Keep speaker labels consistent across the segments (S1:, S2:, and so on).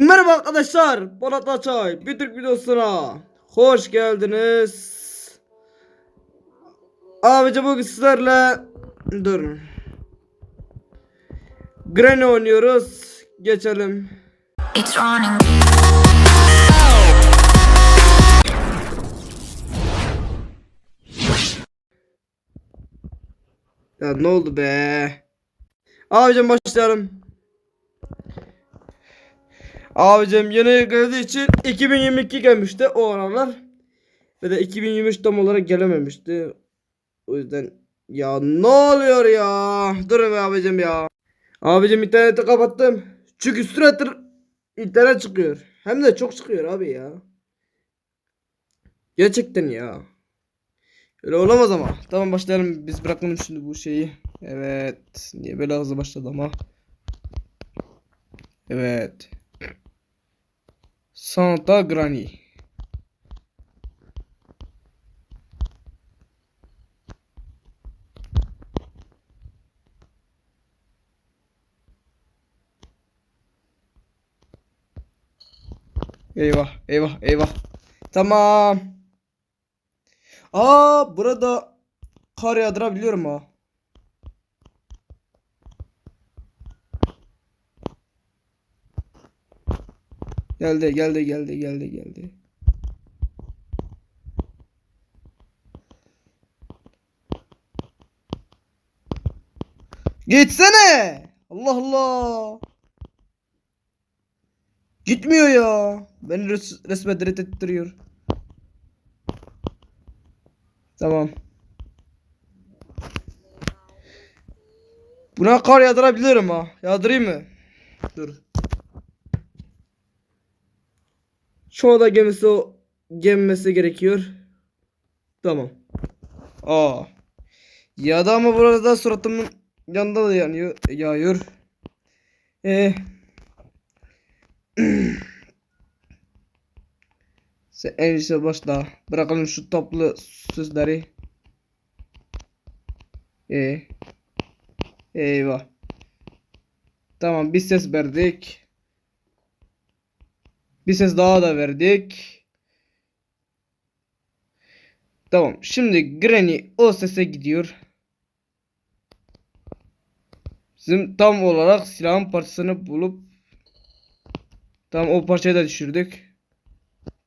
S1: Merhaba arkadaşlar. Polat Açay. Bir Türk videosuna hoş geldiniz. Abici bugün sizlerle dur. Granny oynuyoruz. Geçelim.
S2: It's running.
S1: Ya ne oldu be? Abicim başlayalım. Abicim yeni geldiği için 2022 gelmişti o aralar. Ve de 2023 tam olarak gelememişti. O yüzden ya ne oluyor ya? Durun be abicim ya. Abicim interneti kapattım. Çünkü sürekli internet çıkıyor. Hem de çok çıkıyor abi ya. Gerçekten ya. Öyle olamaz ama. Tamam başlayalım. Biz bırakalım şimdi bu şeyi. Evet. Niye böyle hızlı başladı ama. Evet. Santa Granny. Eyvah, eyvah, eyvah. Tamam. Aa, burada kar yağdırabiliyorum ha. Geldi, geldi, geldi, geldi, geldi. Gitsene. Allah Allah. Gitmiyor ya. Beni res resmen reddettiriyor. Tamam. Buna kar yağdırabilirim ha. Yağdırayım mı? Dur. Şu anda gemisi gemmesi gerekiyor. Tamam. Aa. Yağdı ama burada suratımın yanında da yanıyor, yağıyor. Ee. Sen en iyisi başla. Bırakalım şu toplu sözleri. Ee. Eyvah. Tamam bir ses verdik. Bir ses daha da verdik. Tamam. Şimdi Granny o sese gidiyor. Bizim tam olarak silahın parçasını bulup Tamam o parçayı da düşürdük.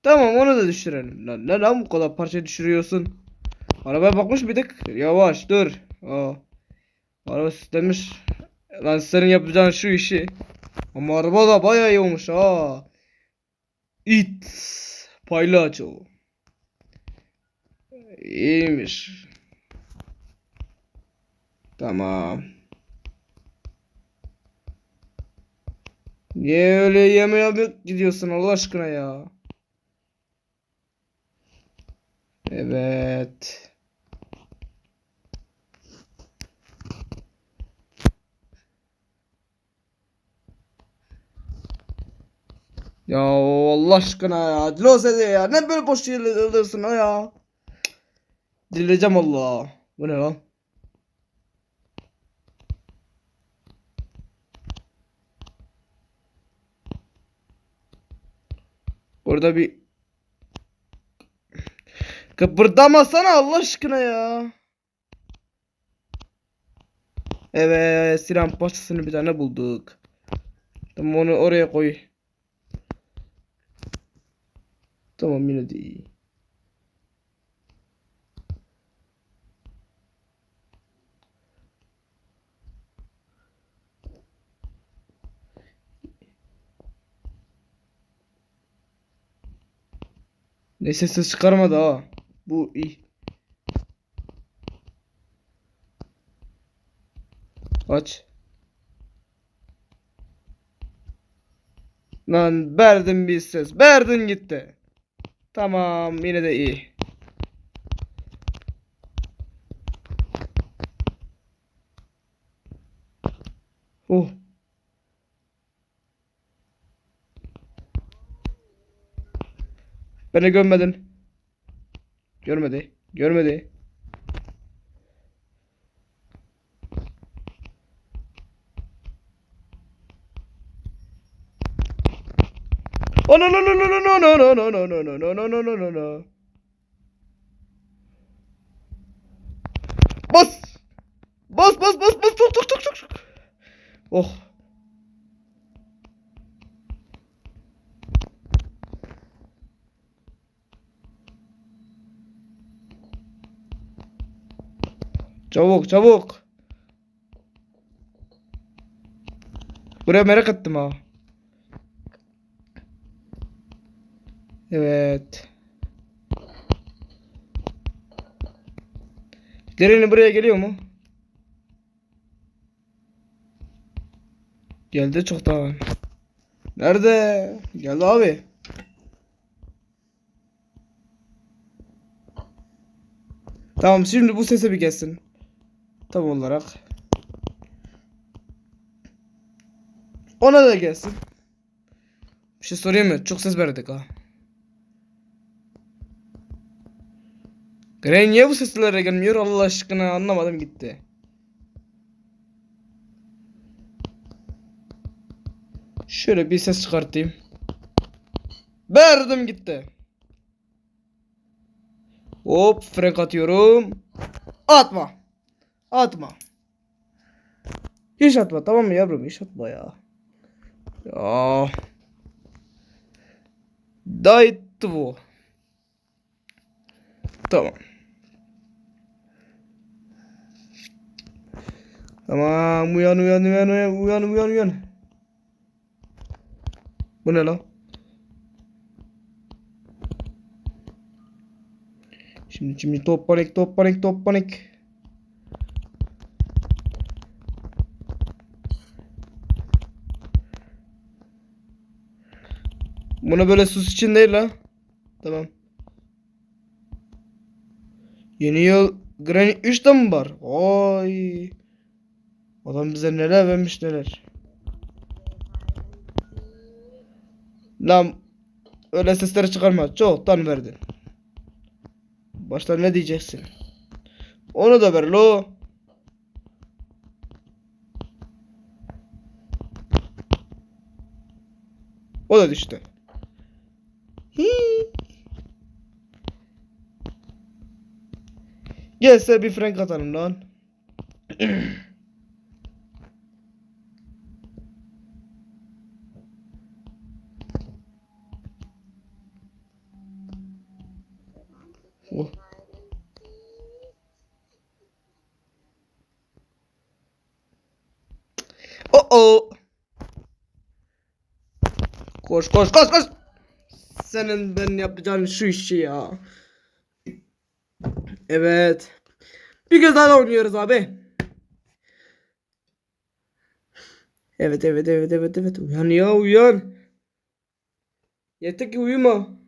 S1: Tamam onu da düşürelim. Lan ne lan bu kadar parça düşürüyorsun? Arabaya bakmış mıydık? Yavaş dur. Aa. Araba süslenmiş. Lan senin yapacağın şu işi. Ama araba da bayağı iyi olmuş ha. It. Paylaço. İyiymiş. Tamam. Niye öyle yeme yeme gidiyorsun Allah aşkına ya? Evet. Ya Allah aşkına ya. Dilose ya. Ne böyle boş yerle alıyorsun ha ya. Dileyeceğim Allah. Bu ne lan? Burada bir Kıpırdamasana Allah aşkına ya. Evet, silah parçasını bir tane bulduk. Tamam onu oraya koy. Tamam yine de iyi. Çıkarmadı ha. Bu iyi. Aç. Lan verdim bir ses. Verdin gitti. Tamam yine de iyi. Oh. Beni görmedin. Görmedi. Görmedi. Oh no no no no no no no no no no no no no no no no no. Bas! Bas bas bas bas tuk tuk tuk tuk. Oh. Çabuk çabuk. Buraya merak ettim ha. Evet. Derini buraya geliyor mu? Geldi çoktan. Nerede? Geldi abi. Tamam şimdi bu sese bir gelsin. Tam olarak. Ona da gelsin. Bir şey sorayım mı? Çok ses verdik ha. Grey niye bu seslere gelmiyor Allah aşkına anlamadım gitti. Şöyle bir ses çıkartayım. Verdim gitti. Hop frek atıyorum. Atma. Atma. Hiç atma tamam mı yavrum hiç atma ya. Ya. Daytvo. Tamam. Tamam uyan uyan uyan uyan uyan uyan uyan. Bu ne lan? Şimdi şimdi top panik top panik top panik. Bunu böyle sus için değil la. Tamam. Yeni yıl Granny 3 de mi var? Oy. Adam bize neler vermiş neler. Lan öyle sesleri çıkarma. Çoktan verdin. Başta ne diyeceksin? Onu da ver lo. O da düştü. Hii. Gelse bir frank atalım lan. oh. Koş koş koş koş. Senin ben yapacağın şu işi ya. Evet. Bir kez daha oynuyoruz abi. Evet evet evet evet evet. Uyan ya uyan. Yeter ki uyuma.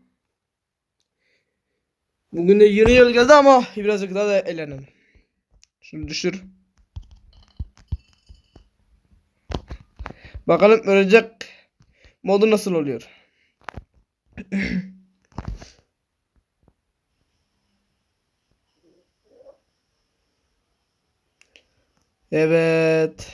S1: Bugün de yeni yıl geldi ama birazcık daha da eğlenelim. Şunu düşür. Bakalım ölecek modu nasıl oluyor. Evet.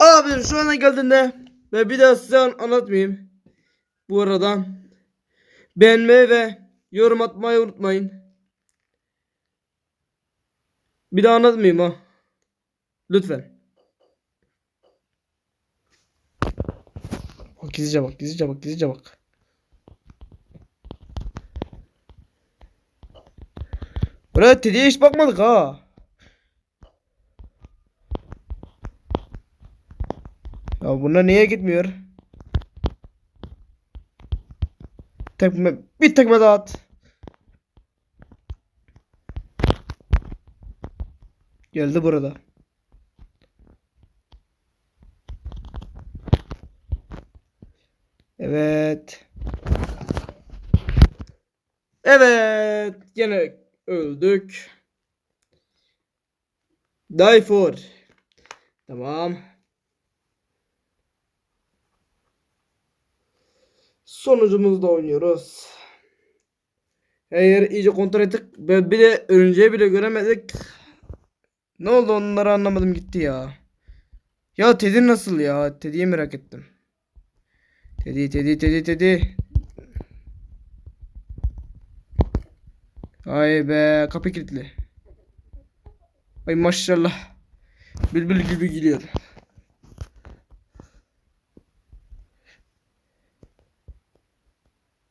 S1: Abi şu ana geldiğinde ve bir daha size an- anlatmayayım. Bu arada beğenmeyi ve yorum atmayı unutmayın. Bir daha anlatmayayım ha. Lütfen. Bak gizlice bak gizlice bak gizlice bak. Buraya Teddy'ye hiç bakmadık ha. Ya bunlar niye gitmiyor? Tekme, bir tekme daha at. Geldi burada. Evet. Evet. Yine öldük. Die for. Tamam. Sonucumuzda oynuyoruz. Eğer iyice kontrol ettik bir de önce bile göremedik. Ne oldu onları anlamadım gitti ya. Ya Teddy nasıl ya? Teddy'yi merak ettim. Teddy Teddy Teddy Teddy. Ay be kapı kilitli. Ay maşallah. Bülbül gibi gülüyor.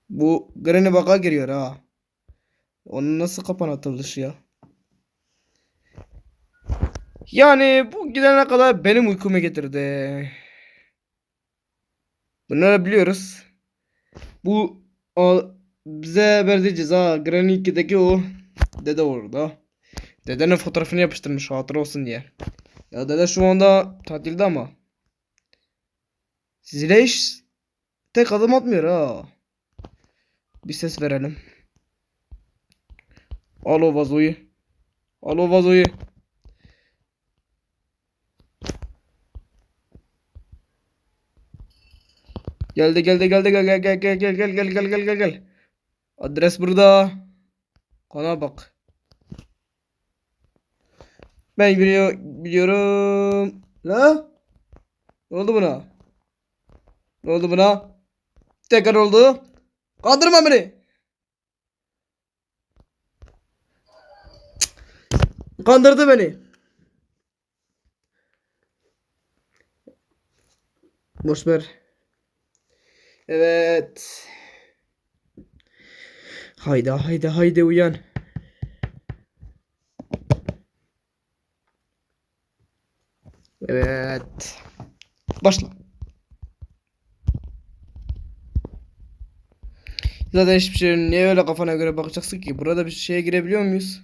S1: Bu Granny baka giriyor ha. Onun nasıl kapan atılış ya? Yani bu gidene kadar benim uykumu getirdi. Bunları biliyoruz. Bu o, bize verdiği ceza Granny 2'deki o dede orada. Dedenin fotoğrafını yapıştırmış hatıra olsun diye. Ya dede şu anda tatilde ama. Zile hiç tek adım atmıyor ha. Bir ses verelim. Al o vazoyu. Al vazoyu. Geldi geldi geldi gel gel gel gel gel gel gel gel gel gel. Adres burada. Kana bak. Ben biliyor, biliyorum. La? Ne oldu buna? Ne oldu buna? Tekrar oldu. Kandırma beni. Kandırdı beni. Boş ver. Evet. Haydi haydi haydi uyan. Evet. Başla. Zaten hiçbir şey niye öyle kafana göre bakacaksın ki? Burada bir şeye girebiliyor muyuz?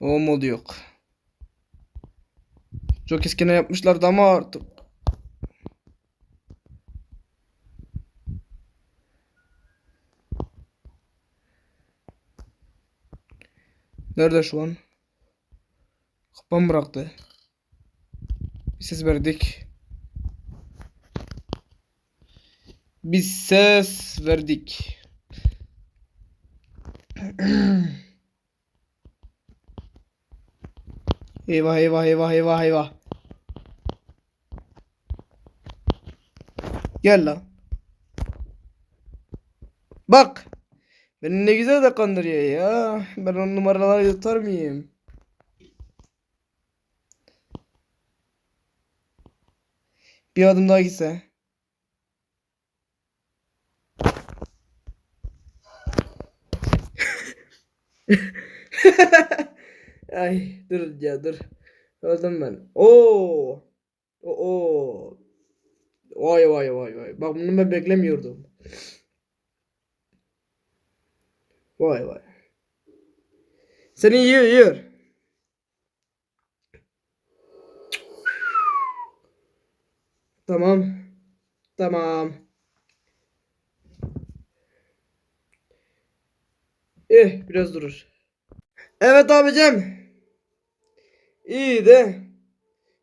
S1: O modu yok. Çok eskiden yapmışlardı ama artık. Nerede şu an? Kapan bıraktı. Bir ses verdik. Bir ses verdik. eyvah eyvah eyvah eyvah eyvah. Gel lan. Bak. Beni ne güzel de kandırıyor ya. Ben on numaraları yutar mıyım? Bir adım daha gitse. Ay dur ya dur. Öldüm ben. Oo. Oo. Vay vay vay vay. Bak bunu ben beklemiyordum. Vay vay. Seni yiyor yiyor. Tamam. Tamam. Eh biraz durur. Evet abicim. İyi de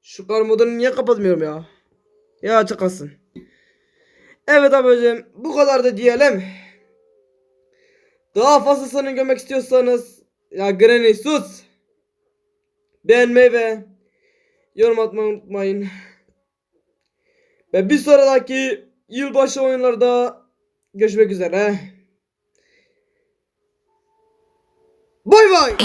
S1: şu kar modunu niye kapatmıyorum ya? Ya açık kalsın. Evet abicim bu kadar da diyelim. Daha fazlasını görmek istiyorsanız ya Granny sus. Beğenmeyi ve yorum atmayı unutmayın. Ve bir sonraki yılbaşı oyunlarda görüşmek üzere. Bay bay.